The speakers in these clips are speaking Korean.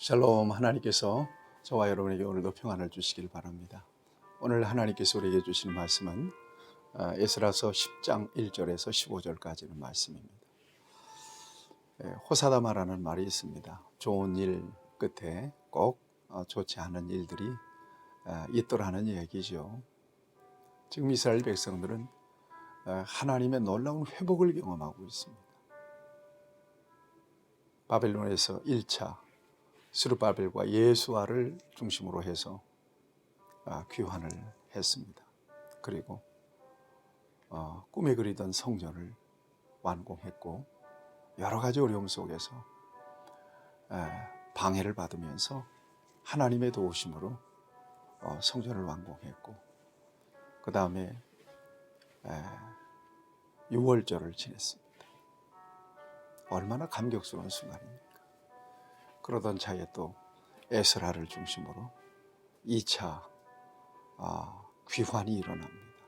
샬롬 하나님께서 저와 여러분에게 오늘도 평안을 주시길 바랍니다. 오늘 하나님께서 우리에게 주신 말씀은 아, 에스라서 10장 1절에서 15절까지는 말씀입니다. 예, 호사다마라는 말이 있습니다. 좋은 일 끝에 꼭 어, 좋지 않은 일들이 아, 있더라는 얘기죠. 지금 이스라엘 백성들은 아, 하나님의 놀라운 회복을 경험하고 있습니다. 바벨론에서 1차 스루바벨과 예수아를 중심으로 해서 아, 귀환을 했습니다. 그리고 어, 꿈에 그리던 성전을 완공했고 여러 가지 어려움 속에서 에, 방해를 받으면서 하나님의 도우심으로 어, 성전을 완공했고 그 다음에 6월절을 지냈습니다. 얼마나 감격스러운 순간입니까? 그러던 차에 또 에스라를 중심으로 2차 아, 귀환이 일어납니다.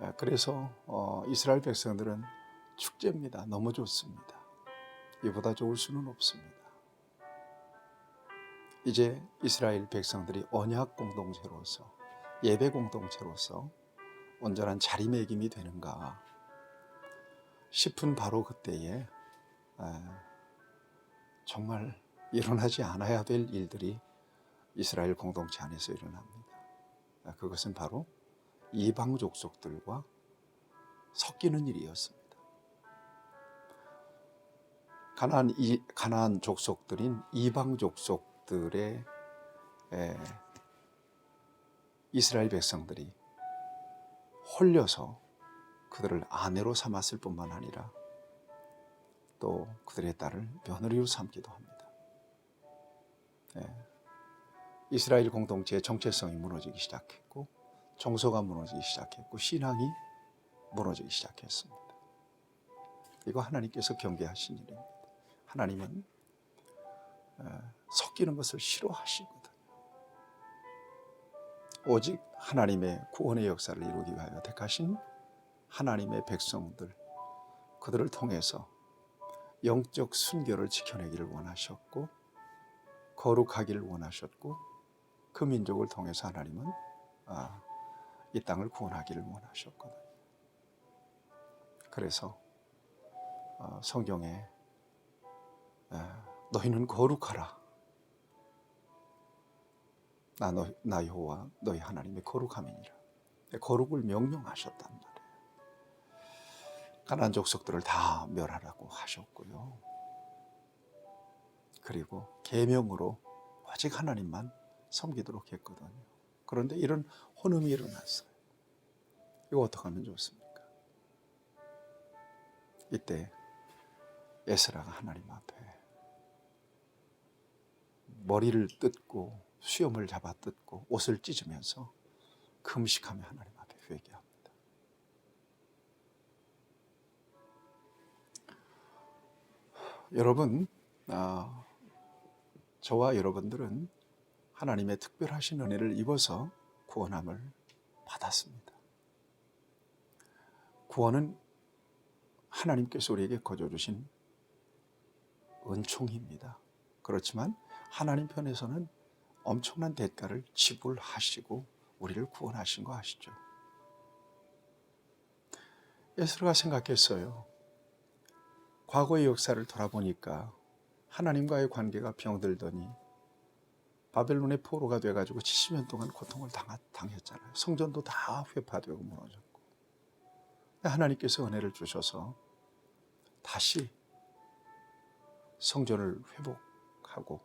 아, 그래서 어, 이스라엘 백성들은 축제입니다. 너무 좋습니다. 이보다 좋을 수는 없습니다. 이제 이스라엘 백성들이 언약 공동체로서 예배 공동체로서 온전한 자리매김이 되는가 싶은 바로 그때에 아, 정말 일어나지 않아야 될 일들이 이스라엘 공동체 안에서 일어납니다. 아, 그것은 바로 이방 족속들과 섞이는 일이었습니다. 가나안 이 가나안 족속들인 이방 족속들의 에, 이스라엘 백성들이 홀려서 그들을 아내로 삼았을 뿐만 아니라 또 그들의 딸을 며느리로 삼기도 합니다. 예. 이스라엘 공동체의 정체성이 무너지기 시작했고 정서가 무너지기 시작했고 신앙이 무너지기 시작했습니다. 이거 하나님께서 경계하신 일입니다. 하나님은 에, 섞이는 것을 싫어하시거든요. 오직 하나님의 구원의 역사를 이루기 위하여 택하신 하나님의 백성들 그들을 통해서 영적 순결을 지켜내기를 원하셨고 거룩하기를 원하셨고 그 민족을 통해서 하나님은 아, 이 땅을 구원하기를 원하셨거든요. 그래서 어, 성경에 아, 너희는 거룩하라. 나, 너, 나 여호와 너희 하나님의 거룩함이니라. 거룩을 명령하셨단 말이에요. 가나안 족속들을 다 멸하라고 하셨고요. 그리고 계명으로 오직 하나님만 섬기도록 했거든요. 그런데 이런 혼음이 일어났어요. 이거 어떻게 하면 좋습니까? 이때 에스라가 하나님 앞에 머리를 뜯고 수염을 잡아 뜯고 옷을 찢으면서 금식하며 하나님 앞에 회개합니다. 여러분, 아, 저와 여러분들은 하나님의 특별하신 은혜를 입어서 구원함을 받았습니다. 구원은 하나님께서 우리에게 거저 주신 은총입니다. 그렇지만 하나님 편에서는 엄청난 대가를 지불하시고 우리를 구원하신 거 아시죠? 예수가 생각했어요. 과거의 역사를 돌아보니까 하나님과의 관계가 병들더니 바벨론의 포로가 돼가지고 70년 동안 고통을 당했잖아요. 성전도 다 회파되고 무너졌고. 하나님께서 은혜를 주셔서 다시 성전을 회복하고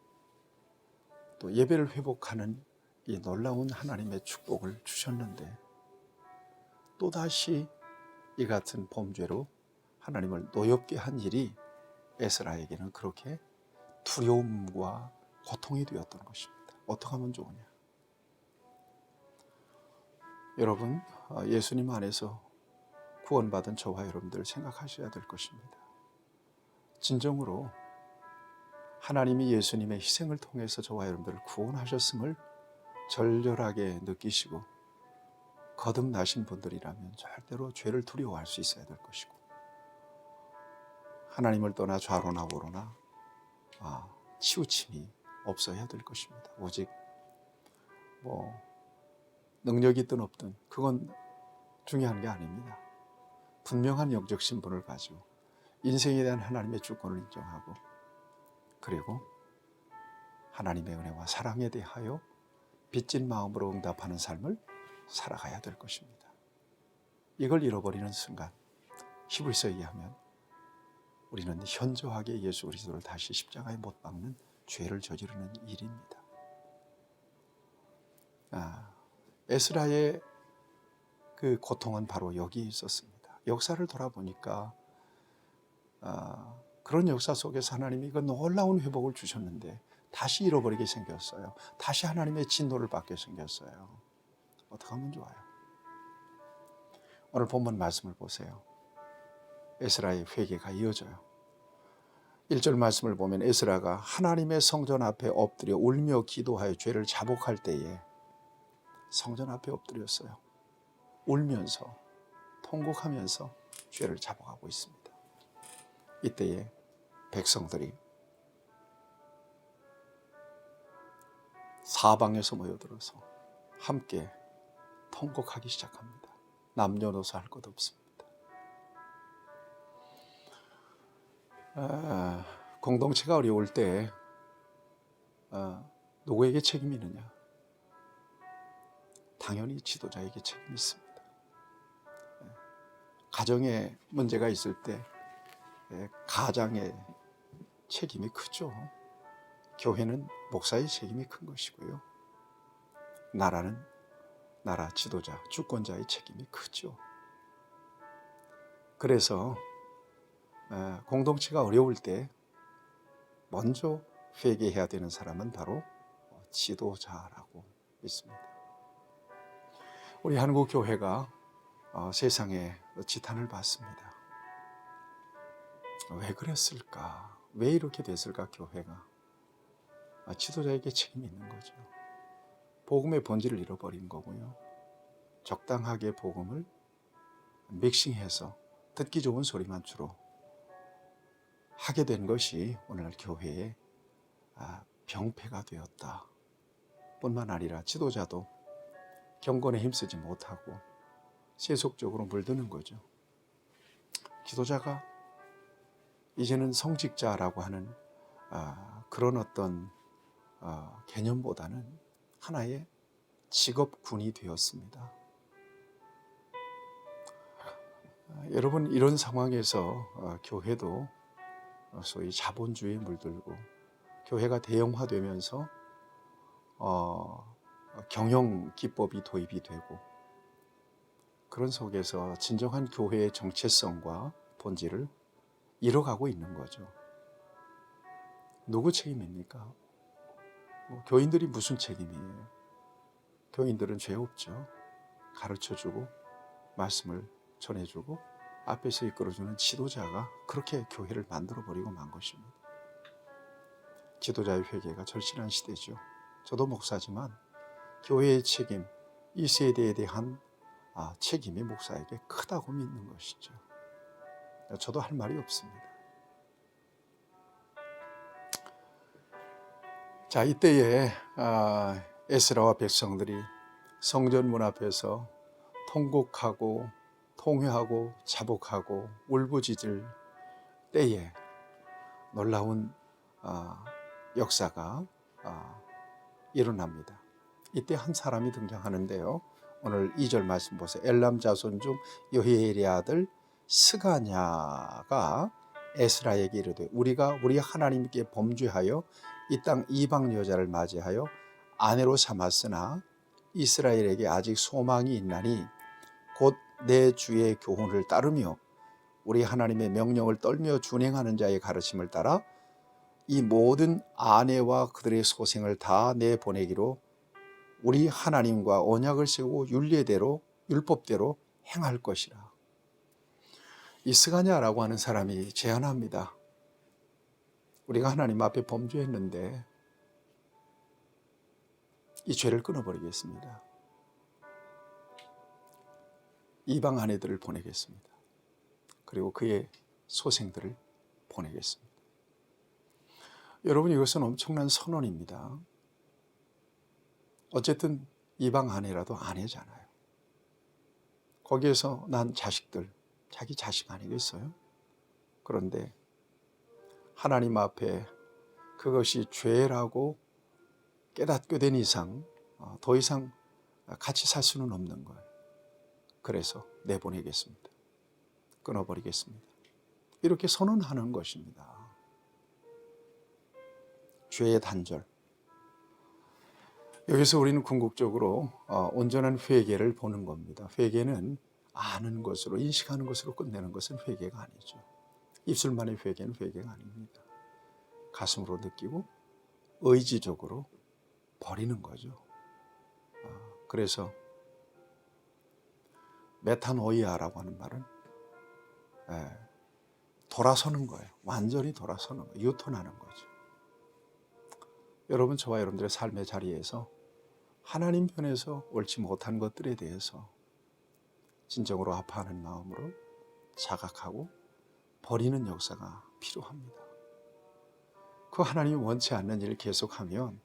또 예배를 회복하는 이 놀라운 하나님의 축복을 주셨는데 또다시 이 같은 범죄로 하나님을 노엽게 한 일이 에스라에게는 그렇게 두려움과 고통이 되었던 것입니다. 어떻게 하면 좋으냐? 여러분, 어, 예수님 안에서 구원받은 저와 여러분들 생각하셔야 될 것입니다. 진정으로 하나님이 예수님의 희생을 통해서 저와 여러분들을 구원하셨음을 절절하게 느끼시고 거듭나신 분들이라면 절대로 죄를 두려워할 수 있어야 될 것이고 하나님을 떠나 좌로나 우로나 아, 치우침이 없어야 될 것입니다. 오직 뭐 능력이 있든 없든 그건 중요한 게 아닙니다. 분명한 영적 신분을 가지고 인생에 대한 하나님의 주권을 인정하고 그리고 하나님의 은혜와 사랑에 대하여 빚진 마음으로 응답하는 삶을 살아가야 될 것입니다. 이걸 잃어버리는 순간 히브리서에 의하면 우리는 현저하게 예수 그리스도를 다시 십자가에 못 박는 죄를 저지르는 일입니다. 아, 에스라의 그 고통은 바로 여기 있었습니다. 역사를 돌아보니까 아, 그런 역사 속에서 하나님이 그 놀라운 회복을 주셨는데 다시 잃어버리게 생겼어요. 다시 하나님의 진노를 받게 생겼어요. 어떻게 하면 좋아요? 오늘 본문 말씀을 보세요. 에스라의 회개가 이어져요. 1절 말씀을 보면 에스라가 하나님의 성전 앞에 엎드려 울며 기도하여 죄를 자복할 때에 성전 앞에 엎드렸어요. 울면서 통곡하면서 죄를 자복하고 있습니다. 이때에 백성들이 사방에서 모여들어서 함께 통곡하기 시작합니다. 남녀노소 할 것 없습니다. 아, 공동체가 어려울 때 아, 누구에게 책임이 있느냐? 당연히 지도자에게 책임이 있습니다. 예, 가정에 문제가 있을 때 예, 가장의 책임이 크죠. 교회는 목사의 책임이 큰 것이고요. 나라는 나라 지도자, 주권자의 책임이 크죠. 그래서 에, 공동체가 어려울 때 먼저 회개해야 되는 사람은 바로 지도자라고 있습니다. 우리 한국 교회가 어, 세상에 지탄을 받습니다. 왜 그랬을까? 왜 이렇게 됐을까 교회가? 아, 지도자에게 책임이 있는 거죠. 복음의 본질을 잃어버린 거고요. 적당하게 복음을 믹싱해서 듣기 좋은 소리만 주로 하게 된 것이 오늘날 교회의 아, 병폐가 되었다. 뿐만 아니라 지도자도 경건에 힘쓰지 못하고 세속적으로 물드는 거죠. 지도자가 이제는 성직자라고 하는 아, 그런 어떤 어, 개념보다는 하나의 직업군이 되었습니다. 아, 여러분 이런 상황에서 어, 교회도 어, 소위 자본주의에 물들고 교회가 대형화되면서 어, 경영 기법이 도입이 되고 그런 속에서 진정한 교회의 정체성과 본질을 잃어가고 있는 거죠. 누구 책임입니까? 뭐 교인들이 무슨 책임이에요? 교인들은 죄 없죠. 가르쳐주고 말씀을 전해주고 앞에서 이끌어주는 지도자가 그렇게 교회를 만들어버리고 만 것입니다. 지도자의 회개가 절실한 시대죠. 저도 목사지만 교회의 책임, 이 세대에 대한 아, 책임이 목사에게 크다고 믿는 것이죠. 저도 할 말이 없습니다. 자, 이때에 아, 에스라와 백성들이 성전 문 앞에서 통곡하고 통회하고 자복하고 울부짖을 때에 놀라운 아, 역사가 아, 일어납니다. 이때 한 사람이 등장하는데요. 오늘 2절 말씀 보세요. 엘람 자손 중 여히엘의 아들 스가냐가 에스라에게 이르되 우리가 우리 하나님께 범죄하여 이 땅 이방 여자를 맞이하여 아내로 삼았으나 이스라엘에게 아직 소망이 있나니 곧 내 주의 교훈을 따르며 우리 하나님의 명령을 떨며 준행하는 자의 가르침을 따라 이 모든 아내와 그들의 소생을 다 내보내기로 우리 하나님과 언약을 세우고 윤례대로 율법대로 행할 것이라. 이스가냐라고 하는 사람이 제안합니다. 우리가 하나님 앞에 범죄했는데 이 죄를 끊어버리겠습니다. 이방 아내들을 보내겠습니다. 그리고 그의 소생들을 보내겠습니다. 여러분 이것은 엄청난 선언입니다. 어쨌든 이방 아내라도 아내잖아요. 거기에서 난 자식들, 자기 자식 아니겠어요? 그런데 하나님 앞에 그것이 죄라고 깨닫게 된 이상 어, 더 이상 같이 살 수는 없는 거예요. 그래서 내보내겠습니다. 끊어버리겠습니다. 이렇게 선언하는 것입니다. 죄의 단절. 여기서 우리는 궁극적으로 어, 온전한 회개를 보는 겁니다. 회개는 아는 것으로 인식하는 것으로 끝내는 것은 회개가 아니죠. 입술만의 회개는 회개가 아닙니다. 가슴으로 느끼고 의지적으로 버리는 거죠. 어, 그래서 메타노이아라고 하는 말은 예, 돌아서는 거예요. 완전히 돌아서는 거예요. 유턴하는 거죠. 여러분 저와 여러분들의 삶의 자리에서 하나님 편에서 옳지 못한 것들에 대해서 진정으로 아파하는 마음으로 자각하고 버리는 역사가 필요합니다. 그 하나님이 원치 않는 일을 계속하면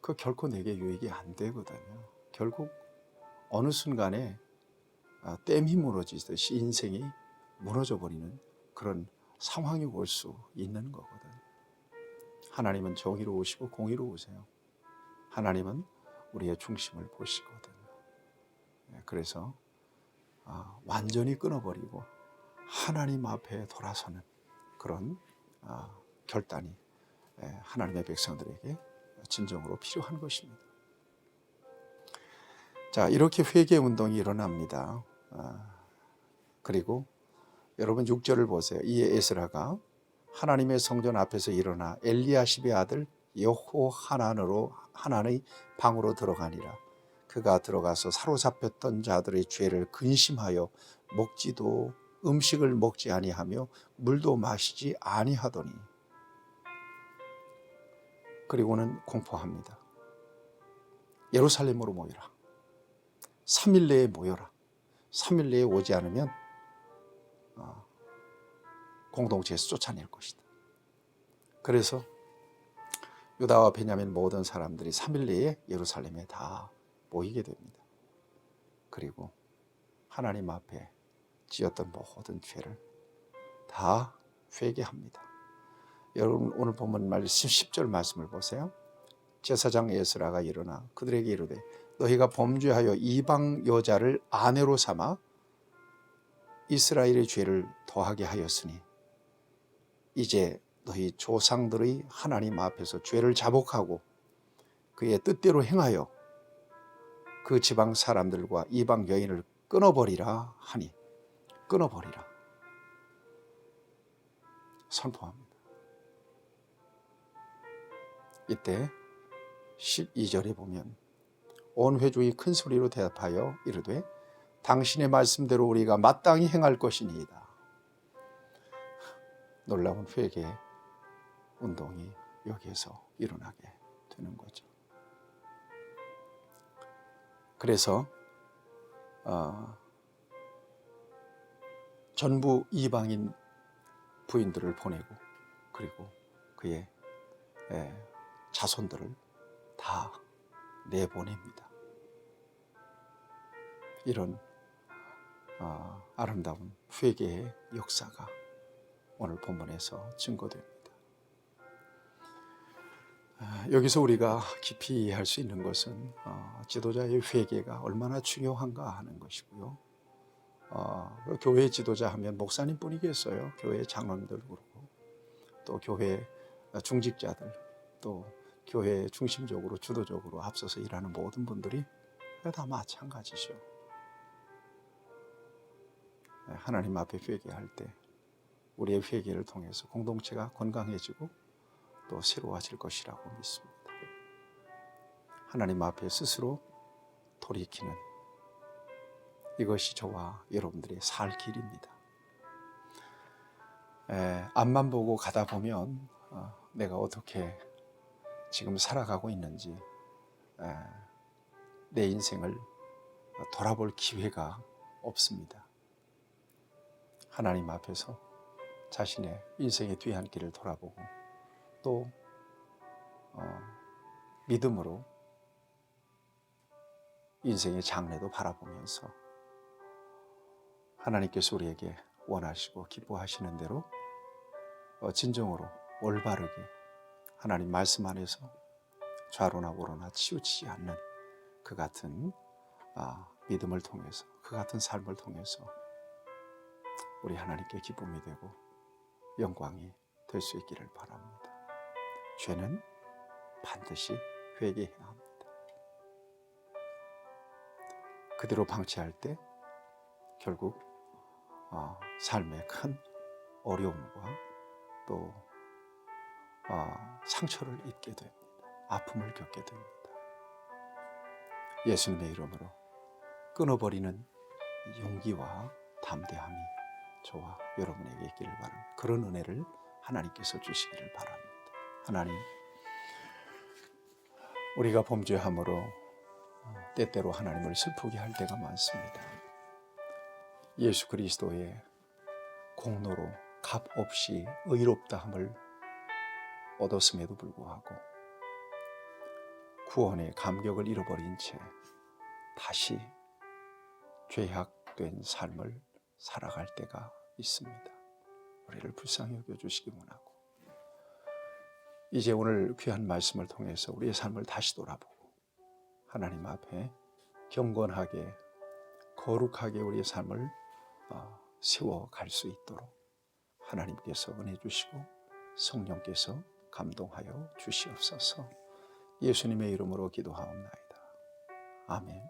그 결코 내게 유익이 안 되거든요. 결국 어느 순간에 아, 댐이 무너지듯이 인생이 무너져 버리는 그런 상황이 올 수 있는 거거든. 하나님은 정의로우시고 공의로우세요. 하나님은 우리의 중심을 보시거든요. 예, 그래서 아, 완전히 끊어버리고 하나님 앞에 돌아서는 그런 아, 결단이 예, 하나님의 백성들에게 진정으로 필요한 것입니다. 자, 이렇게 회개 운동이 일어납니다. 아, 그리고 여러분 6절을 보세요. 이에 에스라가 하나님의 성전 앞에서 일어나 엘리야십의 아들 여호 하나으로 하나의 방으로 들어가니라. 그가 들어가서 사로잡혔던 자들의 죄를 근심하여 먹지도 음식을 먹지 아니하며 물도 마시지 아니하더니 그리고는 공포합니다. 예루살렘으로 모여라. 3일 내에 모여라. 3일 내에 오지 않으면 어, 공동체에서 쫓아낼 것이다. 그래서 유다와 베냐민 모든 사람들이 3일 내에 예루살렘에 다 모이게 됩니다. 그리고 하나님 앞에 지었던 모든 죄를 다 회개합니다. 여러분 오늘 본문 말씀 10절 말씀을 보세요. 제사장 에스라가 일어나 그들에게 이르되 너희가 범죄하여 이방 여자를 아내로 삼아 이스라엘의 죄를 더하게 하였으니 이제 너희 조상들의 하나님 앞에서 죄를 자복하고 그의 뜻대로 행하여 그 지방 사람들과 이방 여인을 끊어버리라 하니 끊어버리라 선포합니다. 이때 12절에 보면 온 회중이 큰 소리로 대답하여 이르되 당신의 말씀대로 우리가 마땅히 행할 것이니이다. 놀라운 회개 운동이 여기에서 일어나게 되는 거죠. 그래서 어, 전부 이방인 부인들을 보내고 그리고 그의 예, 자손들을 다 내보냅니다. 이런 어, 아름다운 회개의 역사가 오늘 본문에서 증거됩니다. 아, 여기서 우리가 깊이 이해할 수 있는 것은 어, 지도자의 회개가 얼마나 중요한가 하는 것이고요. 어, 그 교회 지도자 하면 목사님뿐이겠어요. 교회 장로님들 그렇고 또 교회 중직자들 또 교회 중심적으로 주도적으로 앞서서 일하는 모든 분들이 다 마찬가지죠. 네, 하나님 앞에 회개할 때 우리의 회개를 통해서 공동체가 건강해지고 또 새로워질 것이라고 믿습니다. 하나님 앞에 스스로 돌이키는 이것이 저와 여러분들의 살 길입니다. 에, 앞만 보고 가다 보면 어, 내가 어떻게 지금 살아가고 있는지 내 인생을 돌아볼 기회가 없습니다. 하나님 앞에서 자신의 인생의 뒤한 길을 돌아보고 또 믿음으로 인생의 장래도 바라보면서 하나님께서 우리에게 원하시고 기뻐하시는 대로 어, 진정으로 올바르게 하나님 말씀 안에서 좌로나 우로나 치우치지 않는 그 같은 아, 믿음을 통해서 그 같은 삶을 통해서 우리 하나님께 기쁨이 되고 영광이 될 수 있기를 바랍니다. 죄는 반드시 회개해야 합니다. 그대로 방치할 때 결국 어, 삶의 큰 어려움과 또 어, 상처를 입게 됩니다. 아픔을 겪게 됩니다. 예수님의 이름으로 끊어버리는 용기와 담대함이 저와 여러분에게 있기를 바랍니다. 그런 은혜를 하나님께서 주시기를 바랍니다. 하나님, 우리가 범죄함으로 어, 때때로 하나님을 슬프게 할 때가 많습니다. 예수 그리스도의 공로로 값 없이 의롭다함을 얻었음에도 불구하고 구원의 감격을 잃어버린 채 다시 죄악된 삶을 살아갈 때가 있습니다. 우리를 불쌍히 여겨주시기 원하고 이제 오늘 귀한 말씀을 통해서 우리의 삶을 다시 돌아보고 하나님 앞에 경건하게 거룩하게 우리의 삶을 어, 세워갈 수 있도록 하나님께서 은혜 주시고 성령께서 감동하여 주시옵소서 예수님의 이름으로 기도하옵나이다. 아멘.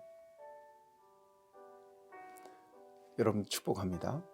여러분 축복합니다.